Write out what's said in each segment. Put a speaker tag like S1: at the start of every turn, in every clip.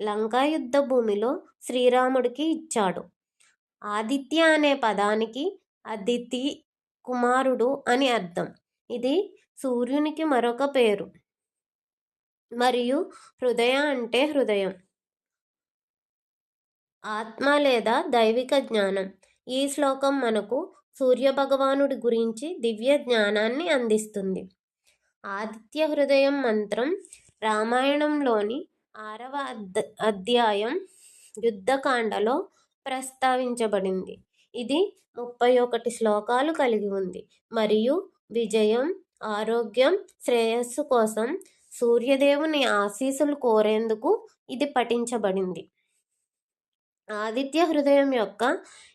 S1: లంకా యుద్ధ భూమిలో శ్రీరాముడికి ఇచ్చాడు. ఆదిత్య అనే పదానికి అదితి కుమారుడు అని అర్థం. ఇది సూర్యునికి మరొక పేరు. మరియు హృదయ అంటే హృదయం. ఆత్మ లేదా దైవిక జ్ఞానం. ఈ శ్లోకం మనకు సూర్యభగవానుడి గురించి దివ్య జ్ఞానాన్ని అందిస్తుంది. ఆదిత్య హృదయం మంత్రం రామాయణంలోని ఆరవ అద్ అధ్యాయం యుద్ధకాండలో ప్రస్తావించబడింది. ఇది ముప్పై ఒకటి శ్లోకాలు కలిగి ఉంది. మరియు విజయం ఆరోగ్యం శ్రేయస్సు కోసం సూర్యదేవుని ఆశీస్సులు కోరేందుకు ఇది పఠించబడింది. ఆదిత్య హృదయం యొక్క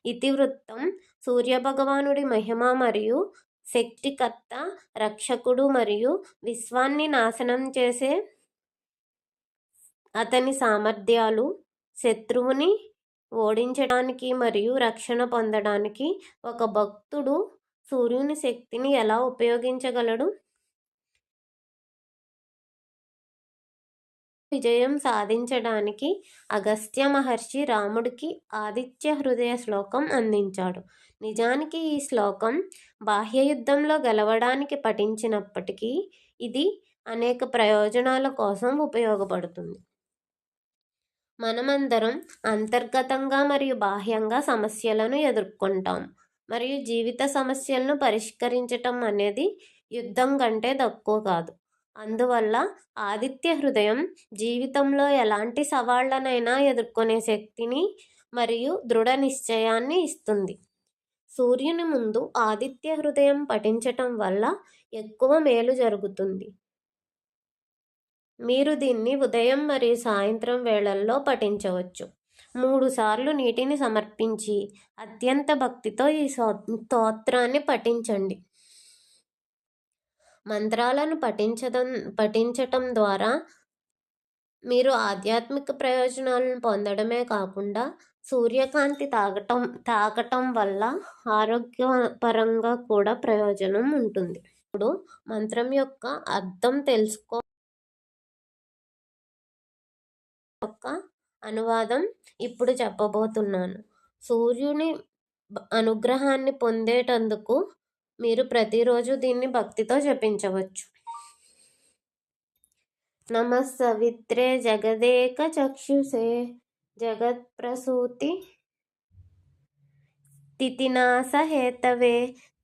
S1: ఇతివృత్తం సూర్యభగవానుడి మహిమ మరియు శక్తికర్త రక్షకుడు మరియు విశ్వాన్ని నాశనం చేసే అతని సామర్థ్యాలు శత్రువుని ఓడించడానికి మరియు రక్షణ పొందడానికి ఒక భక్తుడు సూర్యుని శక్తిని ఎలా ఉపయోగించగలడు? విజయం సాధించడానికి అగస్త్య మహర్షి రాముడికి ఆదిత్య హృదయ శ్లోకం అందించాడు. నిజానికి ఈ శ్లోకం బాహ్య యుద్ధంలో గెలవడానికి పఠించినప్పటికీ ఇది అనేక ప్రయోజనాల కోసం ఉపయోగపడుతుంది. మనమందరం అంతర్గతంగా మరియు బాహ్యంగా సమస్యలను ఎదుర్కొంటాం. మరియు జీవిత సమస్యలను పరిష్కరించటం అనేది యుద్ధం కంటే తక్కువ కాదు. అందువల్ల ఆదిత్య హృదయం జీవితంలో ఎలాంటి సవాళ్ళనైనా ఎదుర్కొనే శక్తిని మరియు దృఢ నిశ్చయాన్ని ఇస్తుంది. సూర్యుని ముందు ఆదిత్య హృదయం పఠించటం వల్ల ఎక్కువ మేలు జరుగుతుంది. మీరు దీన్ని ఉదయం మరియు సాయంత్రం వేళల్లో పఠించవచ్చు. మూడు సార్లు నీటిని సమర్పించి అత్యంత భక్తితో ఈ స్తోత్రాన్ని పఠించండి. మంత్రాలను పఠించడం పఠించటం ద్వారా మీరు ఆధ్యాత్మిక ప్రయోజనాలను పొందడమే కాకుండా సూర్యకాంతి తాగటం తాగటం వల్ల ఆరోగ్యపరంగా కూడా ప్రయోజనం ఉంటుంది. ఇప్పుడు మంత్రం యొక్క అర్థం తెలుసుకో యొక్క అనువాదం ఇప్పుడు చెప్పబోతున్నాను. సూర్యుని అనుగ్రహాన్ని పొందేటందుకు మీరు ప్రతిరోజు దీన్ని భక్తితో జపించవచ్చు. నమ సవిత్రే జగదేక ప్రసూతి జగత్ప్రసూతి హేతవే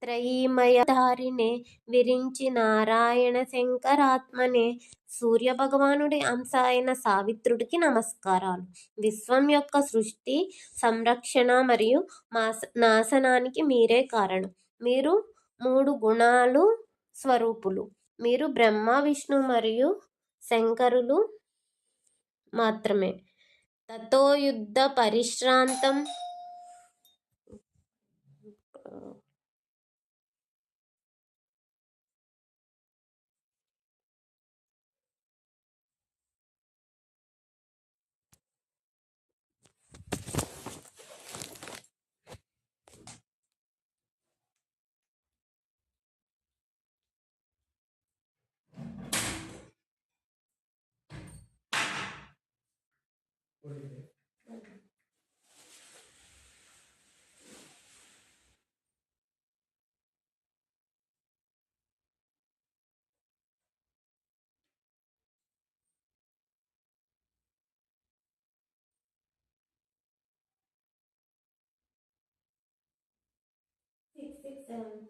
S1: త్రయీమయధారిణే విరించి నారాయణ శంకరాత్మనే సూర్యభగవానుడి అంశ అయిన సావిత్రుడికి నమస్కారాలు. విశ్వం యొక్క సృష్టి సంరక్షణ మరియు మాస నాశనానికి మీరే కారణం. మీరు మూడు గుణాలు స్వరూపులు. మీరు బ్రహ్మ విష్ణు మరియు శంకరులు మాత్రమే. తతో యుద్ధ పరిశ్రాంతం What do you think?
S2: Six, six,
S1: seven.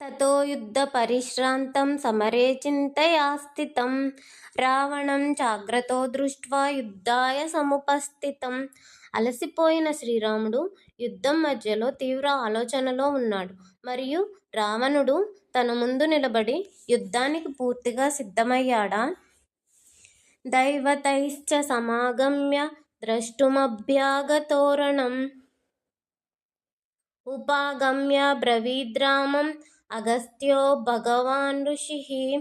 S1: తతో యుద్ధ పరిశ్రాంతం సమరే చింతయా రావణం జాగ్రత్తో దృష్ట్వా యుద్ధాయ సముపస్థితం. అలసిపోయిన శ్రీరాముడు యుద్ధం మధ్యలో తీవ్ర ఆలోచనలో ఉన్నాడు. మరియు రావణుడు తన ముందు నిలబడి యుద్ధానికి పూర్తిగా సిద్ధమయ్యాడా? దైవతైశ్చ సమాగమ్య ద్రష్టుమభ్యాగతోరణం. ఉపాగమ్య బ్రవీద్రామం అగస్త్యో భగవాన్ ఋషి.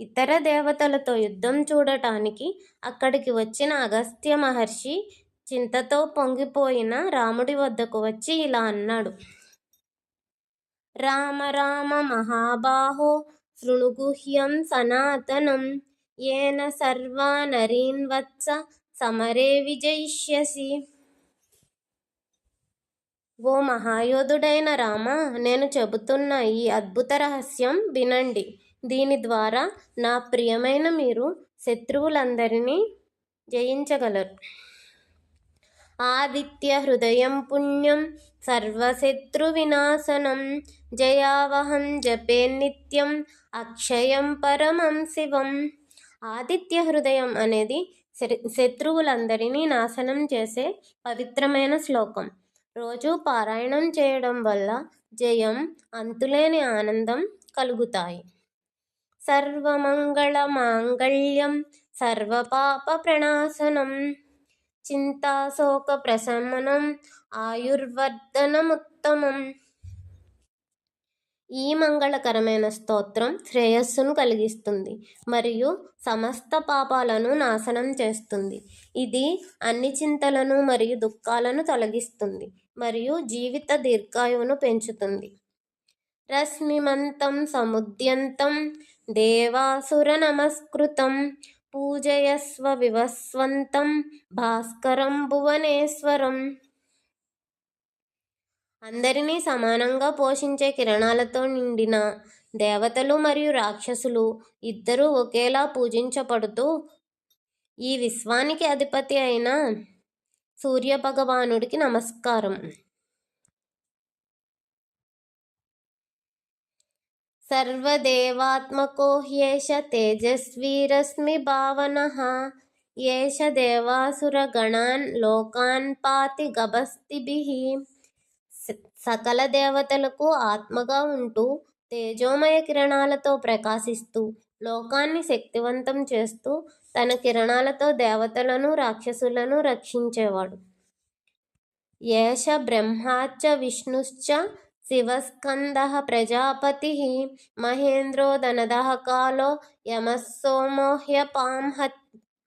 S1: ఇతర దేవతలతో యుద్ధం చూడటానికి అక్కడికి వచ్చిన అగస్త్య మహర్షి చింతతో పొంగిపోయిన రాముడి వద్దకు వచ్చి ఇలా అన్నాడు. రామ రామ మహాబాహో శృణుగుహ్యం సనాతనం. ఏన సర్వానరీన్వత్స నరీన్ వత్స సమరే విజయిష్యసి. ఓ మహాయోధుడైన రామ నేను చెబుతున్న ఈ అద్భుత రహస్యం వినండి. దీని ద్వారా నా ప్రియమైన మీరు శత్రువులందరినీ జయించగలరు. ఆదిత్య హృదయం పుణ్యం సర్వశత్రు వినాశనం జయావహం జపే నిత్యం అక్షయం పరమం శివం. ఆదిత్య హృదయం అనేది శత్రువులందరినీ నాశనం చేసే పవిత్రమైన శ్లోకం. రోజు పారాయణం చేయడం వల్ల జయం అంతులేని ఆనందం కలుగుతాయి. సర్వమంగళ మాంగళ్యం సర్వపాప ప్రణాశనం చింతాశోక ప్రశమనం ఆయుర్వర్ధనముత్తమం. ఈ మంగళకరమైన స్తోత్రం శ్రేయస్సును కలిగిస్తుంది మరియు సమస్త పాపాలను నాశనం చేస్తుంది. ఇది అన్ని చింతలను మరియు దుఃఖాలను తొలగిస్తుంది మరియు జీవిత దీర్ఘాయువును పెంచుతుంది. రశ్మిమంతం సముద్యంతం దేవాసుర నమస్కృతం పూజయస్వ వివస్వంతం భాస్కరం భువనేశ్వరం అందరినీ సమానంగా పోషించే కిరణాలతో నిండిన దేవతలు మరియు రాక్షసులు ఇద్దరూ ఒకేలా పూజించబడుతూ ఈ విశ్వానికి అధిపతి అయిన సూర్య భగవానుడికి నమస్కారం. సర్వదేవాత్మకో హ్యేష తేజస్వీ భావన ఏష దేవాసురగణాన్ లోకాన్ పాతి గభస్తిభిః. సకల దేవతలకు ఆత్మగా ఉంటూ తేజోమయ కిరణాలతో ప్రకాశిస్తూ లోకాన్ని శక్తివంతం చేస్తూ తన కిరణాలతో దేవతలను రాక్షసులను రక్షించేవాడు. ఏష బ్రహ్మాచ విష్ణుశ్చ శివస్కంద ప్రజాపతి మహేంద్రో ధనదహకాలో కాలో యమస్సోమో హ్యపాం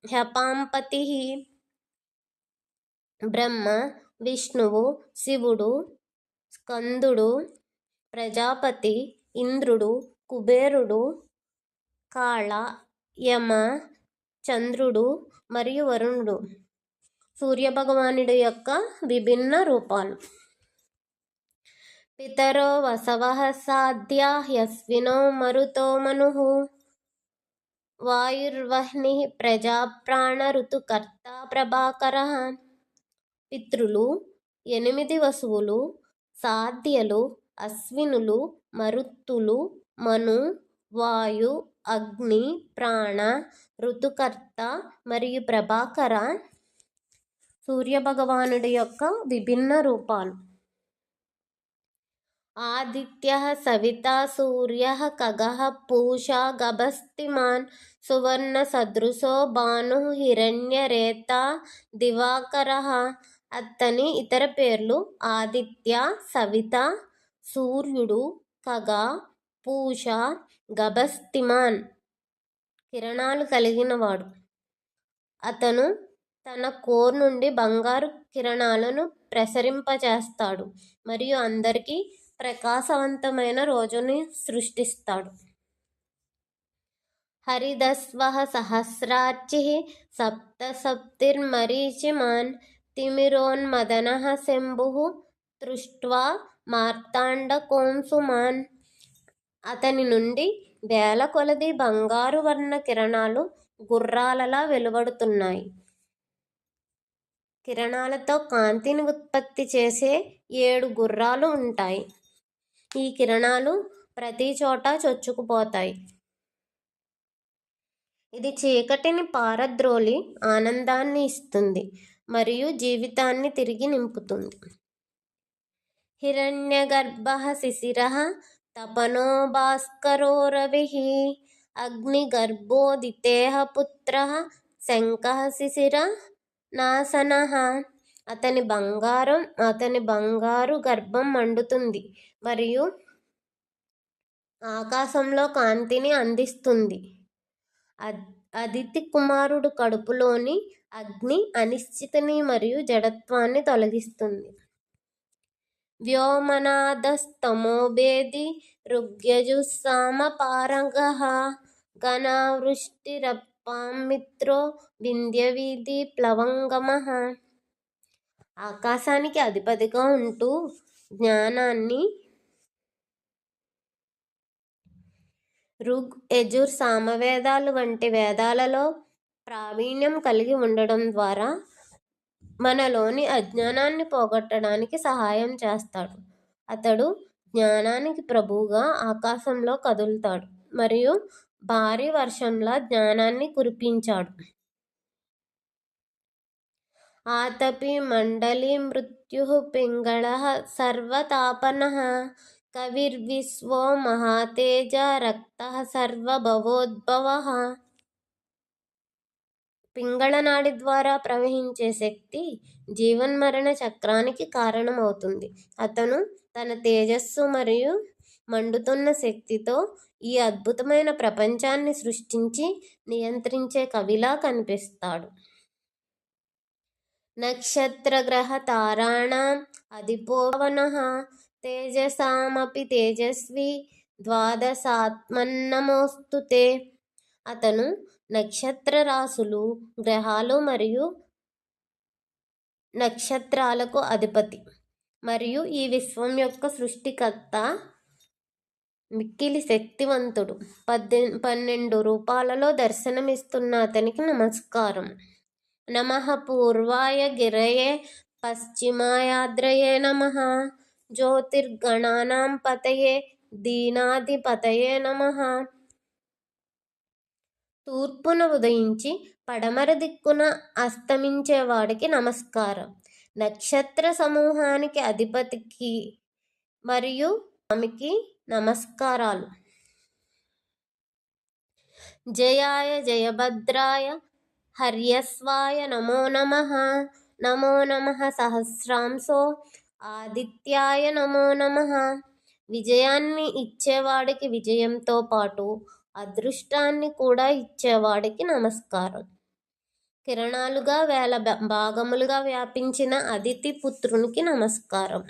S1: హ్యపాంపతి బ్రహ్మ విష్ణువు శివుడు స్కందుడు ప్రజాపతి ఇంద్రుడు కుబేరుడు కాళ యమ చంద్రుడు మరియు వరుణుడు. సూర్యభగవానుడు యొక్క విభిన్న రూపాలు. పితరో వసవ సాధ్యా యస్వినో మరుతో మను. వాయుర్వహ్ని ప్రజాప్రాణ ఋతుకర్త ప్రభాకర. పితృలు ఎనిమిది వసువులు సాధ్యలు అశ్వినులు మరుత్తులు మను వాయు అగ్ని ప్రాణ ఋతుకర్త మరియు ప్రభాకర సూర్యభగవానుడి యొక్క విభిన్న రూపాలు. ఆదిత్య సవిత సూర్య ఖగ పూష గభస్తిమాన్ సువర్ణ సదృశో భాను హిరణ్యరేత దివాకర అతని ఇతర పేర్లు ఆదిత్య సవిత సూర్యుడు ఖగ పూష గబస్తిమాన్ కిరణాలు కలిగినవాడు. అతను తన కోర్ నుండి బంగారు కిరణాలను ప్రసరింపచేస్తాడు మరియు అందరికీ ప్రకాశవంతమైన రోజుని సృష్టిస్తాడు. హరిదస్వ సహస్రార్చి సప్త సప్తిర్మరీచిమాన్ తిమిరోన్మదన శంభు తృష్ట్వా మార్తాండకోంసుమాన్. అతని నుండి వేల కొలది బంగారు వర్ణ కిరణాలు గుర్రాలలా వెలువడుతున్నాయి. కిరణాలతో కాంతిని ఉత్పత్తి చేసే ఏడు గుర్రాలు ఉంటాయి. ఈ కిరణాలు ప్రతి చోట చొచ్చుకుపోతాయి. ఇది చీకటిని పారద్రోలి ఆనందాన్ని ఇస్తుంది. మరియు జీవితాన్ని తిరిగి నింపుతుంది. హిరణ్యగర్భ శిశిర తపనో భాస్కరో రవిః అగ్నిగర్భోదితేః పుత్ర శంఖ శిశిర నాశన అతని బంగారం అతని బంగారు గర్భం మండుతుంది మరియు ఆకాశంలో కాంతిని అందిస్తుంది. అదితి కుమారుడు కడుపులోని అగ్ని అనిశ్చితిని మరియు జడత్వాన్ని తొలగిస్తుంది. వ్యోమనాదస్తమోభేది రుగ్యజుస్సామ పారంగ మిత్రో వింధ్యవీధి ప్లవంగమ. ఆకాశానికి అధిపతిగా ఉంటూ జ్ఞానాన్ని ఋగ్ యజుర్ సామవేదాలు వంటి వేదాలలో ప్రావీణ్యం కలిగి ఉండడం ద్వారా మనలోని అజ్ఞానాన్ని పోగొట్టడానికి సహాయం చేస్తాడు. అతడు జ్ఞానానికి ప్రభువుగా ఆకాశంలో కదులుతాడు మరియు భారీ వర్షంలా జ్ఞానాన్ని కురిపించాడు. ఆతపి మండలి మృత్యు పింగళ సర్వతాపన కవిర్విశ్వో మహాతేజ రక్త సర్వభవోద్భవ పింగళనాడి ద్వారా ప్రవహించే శక్తి జీవన్మరణ చక్రానికి కారణమవుతుంది. అతను తన తేజస్సు మరియు మండుతున్న శక్తితో ఈ అద్భుతమైన ప్రపంచాన్ని సృష్టించి నియంత్రించే కవిలా కనిపిస్తాడు. నక్షత్రగ్రహ తారాణం అధిపోవన తేజసామపి తేజస్వి ద్వాదశాత్మన్నమోస్తు తే. అతను నక్షత్ర రాసులు గ్రహాలు మరియు నక్షత్రాలకు అధిపతి. మరియు ఈ విశ్వం యొక్క సృష్టికర్త మిక్కిలి శక్తివంతుడు. పద్దె పన్నెండు రూపాలలో దర్శనమిస్తున్న అతనికి నమస్కారం. నమ పూర్వాయ గిరయే పశ్చిమాయాద్రయే నమ. జ్యోతిర్గణానాం పతయే దీనాధిపతయే నమ తూర్పున ఉదయించి పడమర దిక్కున అస్తమించేవాడికి నమస్కారం. నక్షత్ర సమూహానికి అధిపతికి మరియు ఆమెకి నమస్కారాలు. జయాయ జయభద్రాయ హర్యస్వాయ నమో నమ. నమో నమ సహస్రాంశో. ఆదిత్యాయ నమో నమ. విజయాన్ని ఇచ్చేవాడికి విజయంతో పాటు అదృష్టాన్ని కూడా ఇచ్చేవాడికి నమస్కారం. కిరణాలుగా వేల భాగములుగా వ్యాపించిన అదితి పుత్రునికి నమస్కారం.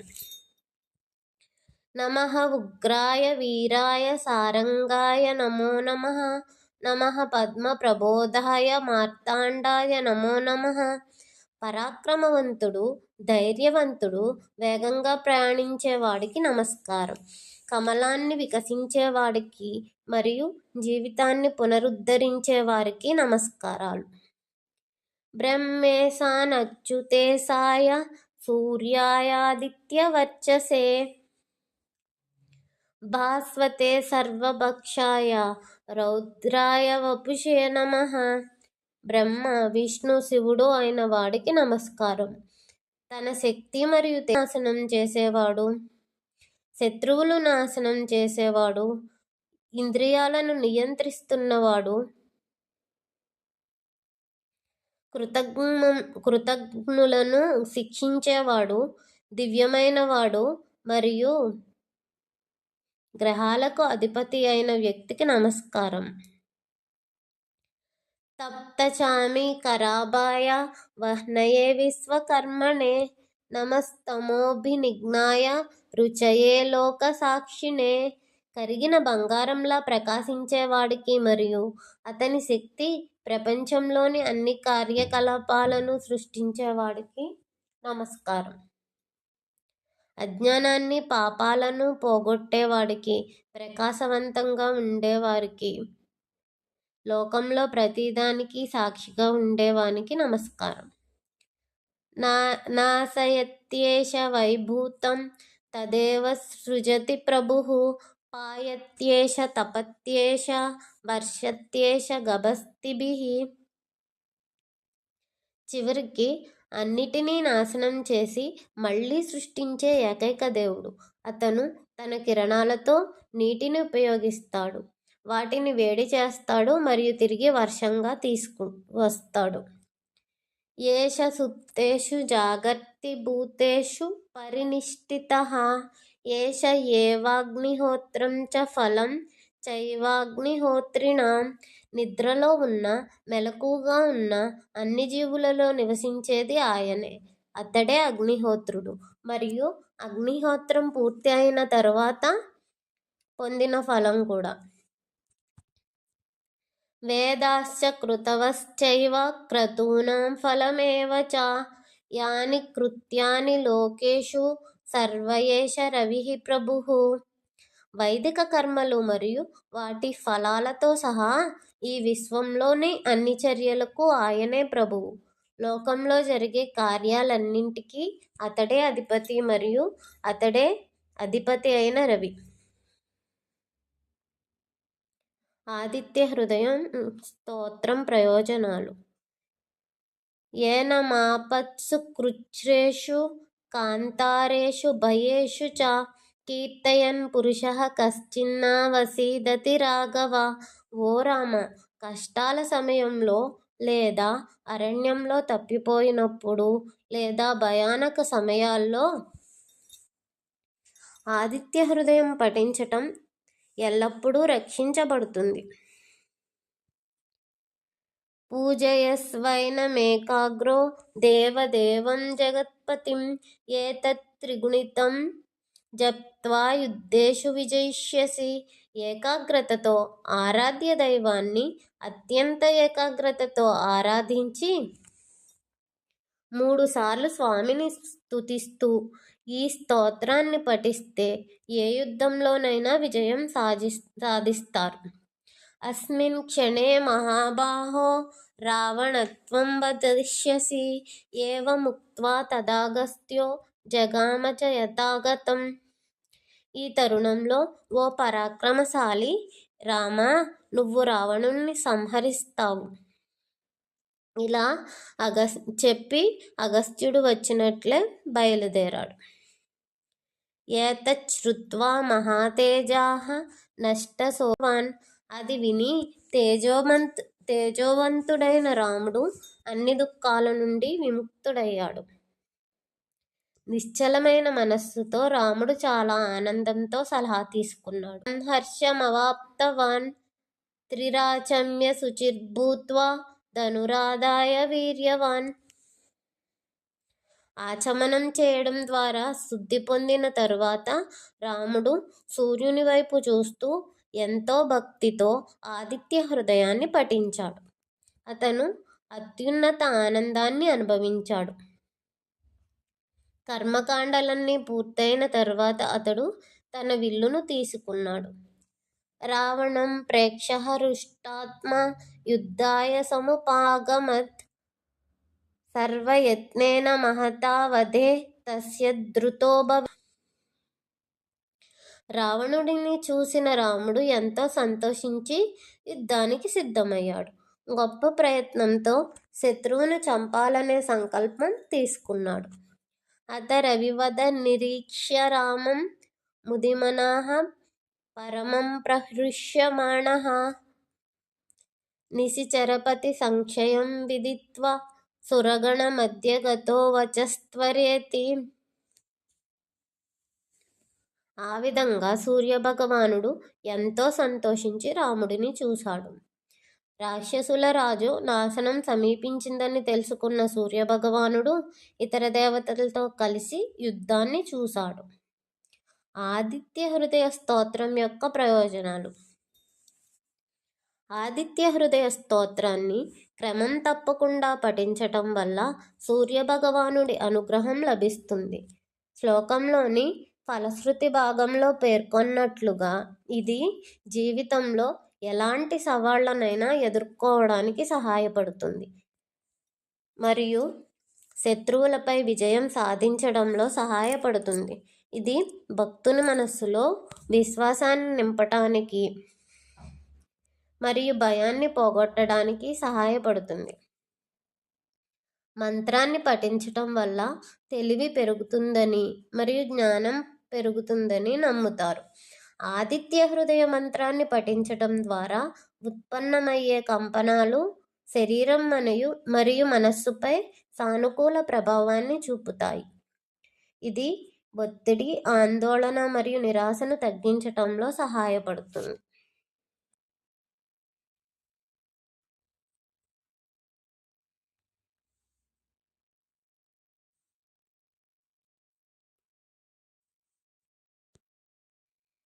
S1: నమ ఉగ్రాయ వీరాయ సారంగాయ నమో నమ. నమ పద్మ ప్రబోధాయ మార్తాండాయ నమో నమ. పరాక్రమవంతుడు ధైర్యవంతుడు వేగంగా ప్రయాణించేవాడికి నమస్కారం. కమలాన్ని వికసించేవాడికి మరియు జీవితాన్ని పునరుద్ధరించే వారికి నమస్కారాలు సూర్యాయాదిత్య వర్చసే. భాస్వతే సర్వభక్షాయ రౌద్రాయ వపుషే నమ. బ్రహ్మ విష్ణు శివుడు అయిన వాడికి నమస్కారం. తన శక్తి మరియు నాశనం చేసేవాడు. శత్రువులు నాశనం చేసేవాడు. ఇంద్రియాలను నియంత్రిస్తున్నవాడు. కృతజ్ఞ కృతజ్ఞులను శిక్షించేవాడు. దివ్యమైన వాడు మరియు గ్రహాలకు అధిపతి అయిన వ్యక్తికి నమస్కారం. తప్తచామి కరాబాయ వహ్నయే విశ్వకర్మణే నమస్తమోభినిఘ్నాయ రుచయే లోక సాక్షినే కరిగిన బంగారంలా ప్రకాశించేవాడికి మరియు అతని శక్తి ప్రపంచంలోని అన్ని కార్యకలాపాలను సృష్టించేవాడికి నమస్కారం. అజ్ఞానాన్ని పాపాలను పోగొట్టేవాడికి ప్రకాశవంతంగా ఉండేవారికి లోకంలో ప్రతిదానికి సాక్షిగా ఉండేవానికి నమస్కారం. నా నాశయత్యేష వైభూతం తదేవ సృజతి ప్రభు పాయత్యేష తపత్యేష వర్షత్యేష గభస్తిభి. చివరికి అన్నిటినీ నాశనం చేసి మళ్ళీ సృష్టించే ఏకైక దేవుడు. అతను తన కిరణాలతో నీటిని ఉపయోగిస్తాడు. వాటిని వేడి చేస్తాడు మరియు తిరిగి వర్షంగా తీసుకు వస్తాడు. ఏష సుప్తేషు జాగర్తి భూతేషు పరినిష్ఠిత ఏష ఏవాగ్నిహోత్రం చ ఫలం చైవాగ్నిహోత్రిణ. నిద్రలో ఉన్న మెలకుగా ఉన్న అన్ని జీవులలో నివసించేది ఆయనే. అతడే అగ్నిహోత్రుడు. మరియు అగ్నిహోత్రం పూర్తి అయిన తర్వాత పొందిన ఫలం కూడా. వేదాశ్చ కృతవశ్చైవ క్రతూనాం ఫలమేవ చ. యాని కృత్యాని లోకేషు సర్వయేష రవి ప్రభు. వైదిక కర్మలు మరియు వాటి ఫలాలతో సహా ఈ విశ్వంలోని అన్ని చర్యలకు ఆయనే ప్రభువు లోకంలో జరిగే కార్యాలన్నింటికీ అతడే అధిపతి మరియు అతడే అధిపతి అయిన రవి. ఆదిత్య హృదయం స్తోత్రం ప్రయోజనాలు. ఏనమాపత్సు కృచ్రేషు కాంతారేషు భయేషు చ కీర్తయన్ పురుష కశ్చిన్నావసీదతి రాఘవ. ఓ రామ కష్టాల సమయంలో లేదా అరణ్యంలో తప్పిపోయినప్పుడు లేదా భయానక సమయాల్లో ఆదిత్య హృదయం పఠించటం ఎల్లప్పుడూ రక్షించబడుతుంది. పూజయస్వైనమేకాగ్రో దేవదేవం జగత్పతిం ఏతత్ త్రిగుణితం జప్త్వా యుద్ధేషు విజయిష్యసి. ఏకాగ్రతతో ఆరాధ్య దైవాన్ని అత్యంత ఏకాగ్రతతో ఆరాధించి మూడుసార్లు స్వామిని స్తుతిస్తూ ఈ స్తోత్రాన్ని పఠిస్తే ఏ యుద్ధంలోనైనా విజయం సాధి సాధిస్తారు. అస్మిన్ క్షణే మహాబాహో రావణత్వం వదిష్యసి ఏవముక్త్వా తదాగస్త్యో జగామచ యథాగతం. ఈ తరుణంలో ఓ పరాక్రమశాలి రామ నువ్వు రావణుణ్ణి సంహరిస్తావు. ఇలా అగస్ చెప్పి అగస్త్యుడు వచ్చినట్లే బయలుదేరాడు. ఏతచ్చుత్వా మహాతేజా నష్టసోవాన్. అది విని తేజోవంత్ తేజోవంతుడైన రాముడు అన్ని దుఃఖాల నుండి విముక్తుడయ్యాడు. నిశ్చలమైన మనస్సుతో రాముడు చాలా ఆనందంతో సలహా తీసుకున్నాడు. హర్షమవాప్తవాన్ త్రిరాచమ్య శుచిర్భూత్వా ధనురాదాయ వీర్యవాన్. ఆచమనం చేయడం ద్వారా శుద్ధి పొందిన తరువాత రాముడు సూర్యుని వైపు చూస్తూ ఎంతో భక్తితో ఆదిత్య హృదయాన్ని పఠించాడు. అతను అత్యున్నత ఆనందాన్ని అనుభవించాడు. కర్మకాండలన్నీ పూర్తయిన తర్వాత అతడు తన విల్లును తీసుకున్నాడు. రావణం ప్రేక్ష హృష్టాత్మ యుద్ధాయ సముపాగమత్ సర్వయత్నేన మహతా వధే తస్య ధృతోభవ. రావణుడిని చూసిన రాముడు ఎంతో సంతోషించి యుద్ధానికి సిద్ధమయ్యాడు. గొప్ప ప్రయత్నంతో శత్రువును చంపాలనే సంకల్పం తీసుకున్నాడు. అత రవివద నిరీక్ష్య రామం ముదిమనాహ పరమం ప్రహృష్యమాణ. నిశిచరపతి సంక్షయం విదిత్వా సురగణ వచస్త్వరేతి ఆ విధంగా సూర్యభగవానుడు ఎంతో సంతోషించి రాముడిని చూశాడు. రాక్షసుల రాజు నాశనం సమీపించిందని తెలుసుకున్న సూర్యభగవానుడు ఇతర దేవతలతో కలిసి యుద్ధాన్ని చూశాడు. ఆదిత్య హృదయ స్తోత్రం యొక్క ప్రయోజనాలు. ఆదిత్య హృదయ స్తోత్రాన్ని క్రమం తప్పకుండా పఠించటం వల్ల సూర్యభగవానుడి అనుగ్రహం లభిస్తుంది. శ్లోకంలోని ఫలశ్రుతి భాగంలో పేర్కొన్నట్లుగా ఇది జీవితంలో ఎలాంటి సవాళ్ళనైనా ఎదుర్కోవడానికి సహాయపడుతుంది. మరియు శత్రువులపై విజయం సాధించడంలో సహాయపడుతుంది. ఇది భక్తుని మనస్సులో విశ్వాసాన్ని నింపటానికి మరియు భయాన్ని పోగొట్టడానికి సహాయపడుతుంది. మంత్రాన్ని పఠించటం వల్ల తెలివి పెరుగుతుందని మరియు జ్ఞానం పెరుగుతుందని నమ్ముతారు. ఆదిత్య హృదయ మంత్రాన్ని పఠించటం ద్వారా ఉత్పన్నమయ్యే కంపనాలు శరీరం మరియు మరియు మనస్సుపై సానుకూల ప్రభావాన్ని చూపుతాయి. ఇది ఒత్తిడి ఆందోళన మరియు నిరాశను తగ్గించటంలో సహాయపడుతుంది.